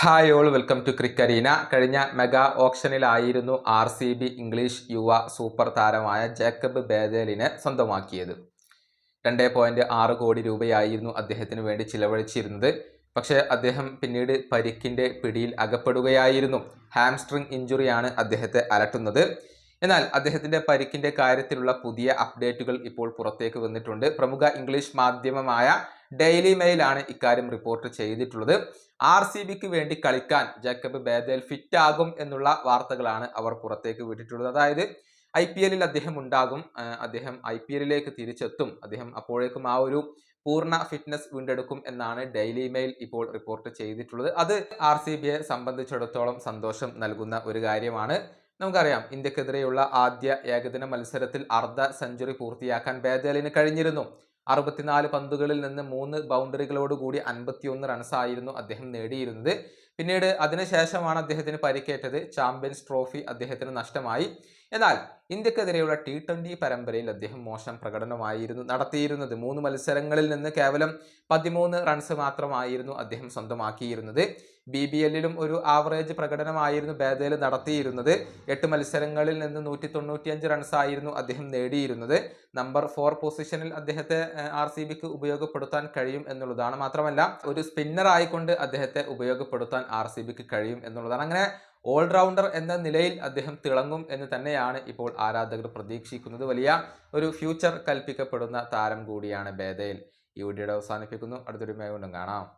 Hi all welcome to Crickarena കഴിഞ്ഞ mega ഓപ്ഷനിലായിരുന്നു R C B English യുവ super താരമായ ജേക്കബ് ബേദേലിനെ സ്വന്തമാക്കിയത്. രണ്ട് പോയിന്റ് ആറ് കോടി രൂപയായിരുന്നു അദ്ദേഹത്തിന് വേണ്ടി ചിലവഴിച്ചിരുന്നത്. പക്ഷേ അദ്ദേഹം പിന്നീട് പരിക്കിന്റെ പിടിയിൽ അകപ്പെടുകയായിരുന്നു. ഹാംസ്ട്രിങ് ഇഞ്ചുറിയാണ് അദ്ദേഹത്തെ അലട്ടുന്നത്. എന്നാൽ അദ്ദേഹത്തിന്റെ പരിക്കിന്റെ കാര്യത്തിലുള്ള പുതിയ അപ്ഡേറ്റുകൾ ഇപ്പോൾ പുറത്തേക്ക് വന്നിട്ടുണ്ട്. പ്രമുഖ ഇംഗ്ലീഷ് മാധ്യമമായ ഡെയിലി മെയിലാണ് ഇക്കാര്യം റിപ്പോർട്ട് ചെയ്തിട്ടുള്ളത്. ആർ സി ബിക്ക് വേണ്ടി കളിക്കാൻ ജേക്കബ് ബേദേൽ ഫിറ്റ് ആകും എന്നുള്ള വാർത്തകളാണ് അവർ പുറത്തേക്ക് വിട്ടിട്ടുള്ളത്. അതായത് ഐ പി എല്ലിൽ അദ്ദേഹം ഉണ്ടാകും അദ്ദേഹം ഐ പി എല്ലിലേക്ക് തിരിച്ചെത്തും അദ്ദേഹം അപ്പോഴേക്കും ആ ഒരു പൂർണ ഫിറ്റ്നസ് വീണ്ടെടുക്കും എന്നാണ് ഡെയിലി മെയിൽ ഇപ്പോൾ റിപ്പോർട്ട് ചെയ്തിട്ടുള്ളത്. അത് ആർ സി ബിയെ സംബന്ധിച്ചിടത്തോളം സന്തോഷം നൽകുന്ന ഒരു കാര്യമാണ്. നമുക്കറിയാം ഇന്ത്യക്കെതിരെയുള്ള ആദ്യ ഏകദിന മത്സരത്തിൽ അർദ്ധ സെഞ്ചുറി പൂർത്തിയാക്കാൻ ബേദേലിന് കഴിഞ്ഞിരുന്നു. അറുപത്തിനാല് പന്തുകളിൽ നിന്ന് മൂന്ന് ബൗണ്ടറികളോടുകൂടി അൻപത്തിയൊന്ന് റൺസായിരുന്നു അദ്ദേഹം നേടിയിരുന്നത്. പിന്നീട് അതിനുശേഷമാണ് അദ്ദേഹത്തിന് പരിക്കേറ്റത്. ചാമ്പ്യൻസ് ട്രോഫി അദ്ദേഹത്തിന് നഷ്ടമായി. എന്നാൽ ഇന്ത്യക്കെതിരെയുള്ള ടി ട്വന്റി പരമ്പരയിൽ അദ്ദേഹം മോശം പ്രകടനമായിരുന്നു നടത്തിയിരുന്നത്. മൂന്ന് മത്സരങ്ങളിൽ നിന്ന് കേവലം പതിമൂന്ന് റൺസ് മാത്രമായിരുന്നു അദ്ദേഹം സ്വന്തമാക്കിയിരുന്നത്. ബി ബി എല്ലിലും ഒരു ആവറേജ് പ്രകടനമായിരുന്നു ബേദയിൽ നടത്തിയിരുന്നത്. എട്ട് മത്സരങ്ങളിൽ നിന്ന് നൂറ്റി തൊണ്ണൂറ്റിയഞ്ച് റൺസായിരുന്നു അദ്ദേഹം നേടിയിരുന്നത്. നമ്പർ ഫോർ പൊസിഷനിൽ അദ്ദേഹത്തെ ആർ സി ബിക്ക് ഉപയോഗപ്പെടുത്താൻ കഴിയും എന്നുള്ളതാണ് മാത്രമല്ല ഒരു സ്പിന്നർ ആയിക്കൊണ്ട് അദ്ദേഹത്തെ ഉപയോഗപ്പെടുത്താൻ ആർ സി ബിക്ക് കഴിയും എന്നുള്ളതാണ്. അങ്ങനെ ഓൾറൗണ്ടർ എന്ന നിലയിൽ അദ്ദേഹം തിളങ്ങും എന്ന് തന്നെയാണ് ഇപ്പോൾ ആരാധകർ പ്രതീക്ഷിക്കുന്നത്. വലിയ ഒരു ഫ്യൂച്ചർ കൽപ്പിക്കപ്പെടുന്ന താരം കൂടിയാണ് ബേദയിൽ. ഈ വീഡിയോയുടെ അവസാനിപ്പിക്കുന്നു. അടുത്തൊരു മേ കൊണ്ടും കാണാം.